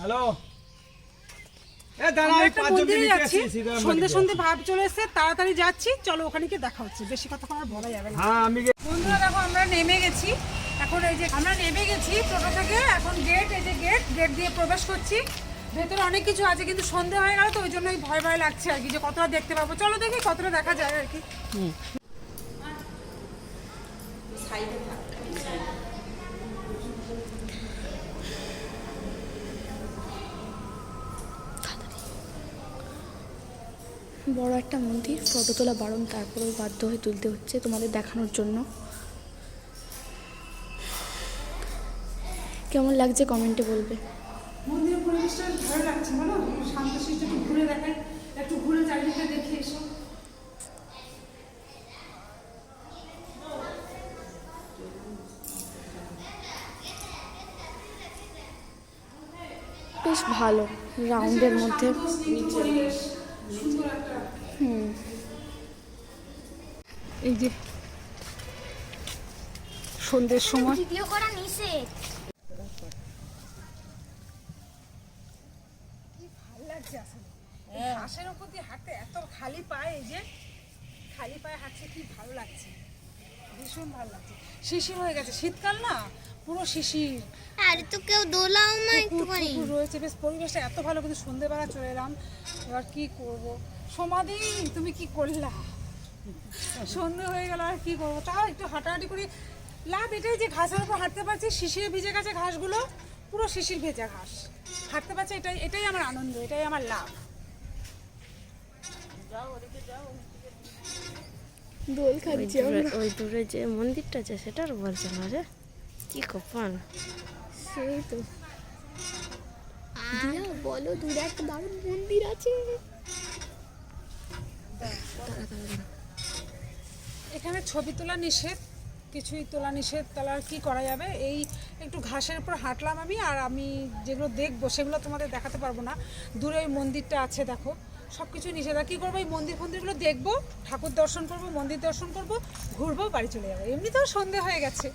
Hello? সন্ধে সন্ধে ভাব চলে এসেছে তাড়াতাড়ি যাচ্ছি। চলো ওখানে গিয়ে দেখা হচ্ছে। বেশি আর বলা যাবে না। হ্যাঁ বন্ধুরা দেখো আমরা নেমে গেছি। এখন এই যে আমরা নেমে গেছি টোটো থেকে। এখন গেট এই যে গেট গেট দিয়ে প্রবেশ করছি। ভেতরে অনেক কিছু আছে কিন্তু সন্ধে হয়ে গেল তো ওই জন্যই ভয় ভয় লাগছে আর কি যে কতটা দেখতে পাবো। চলো দেখি কতটা দেখা যায় আর কি। বড় একটা মন্দির ফটো তোলা বারণ তারপরেও বাধ্য হয়ে তুলতে হচ্ছে তোমাদের দেখানোর জন্য। কেমন লাগছে কমেন্টে বলবে। মন্দিরের পরিবেশটা ভালো লাগছে বলো? শান্ত শিষ্ট একটু ঘুরে দেখাই একটু ঘুরে চারিদিকে দেখে এসো। বেশ ভালো রাউন্ডের মধ্যে। হুম। এই যে সন্ধ্যের সময়। ভিডিও করা নিষেধ। লাগছে আসলে। ঘাসের উপর দিয়ে হাঁটতে এত খালি পায়ে এই যে খালি পায়ে হাঁটছে কি ভালো লাগছে। ভীষণ ভালো লাগছে। শিশির হয়ে গেছে। শীতকাল না পুরো শিশির। আরে তো কেউ দোলাও না একটুখানি। রয়েছে। বেশ পরিবেশটা এত ভালো কিন্তু সন্ধেবেলা চলে এলাম। এবার কি করব? সমাধি তুমি কি করলা? সন্ধে হয়ে গেল আর কি করব? তাও একটু হাঁটাহাঁটি করি। লাভ এটাই যে ঘাসের উপর হাঁটতে পারছি। শিশিরে ভিজে গেছে ঘাসগুলো পুরো শিশির ভেজা ঘাস। হাঁটতে পারছে এটাই এটাই আমার আনন্দ এটাই আমার লাভ। দোল খাচ্ছি দূরে ওই দূরে যে মন্দিরটা আছে সেটার বলছে না রে। কি কপাল সেই তো। দিয়া বলো দূরে একটা দারুণ মন্দির আছে। এখানে ছবি তোলা নিষেধ কিছুই তোলা নিষেধ তাহলে আর কি করা যাবে? এই একটু ঘাসের উপর হাঁটলাম আমি আর আমি যেগুলো দেখব সেগুলো তোমাদের দেখাতে পারব না। দূরে ওই মন্দিরটা আছে দেখো। সব কিছু নিষেধা কী করব, এই মন্দির ফন্দিরগুলো দেখব, ঠাকুর দর্শন করব, মন্দির দর্শন করব, ঘুরবো, বাড়ি চলে যাব। এমনিতেও সন্ধে হয়ে গেছে।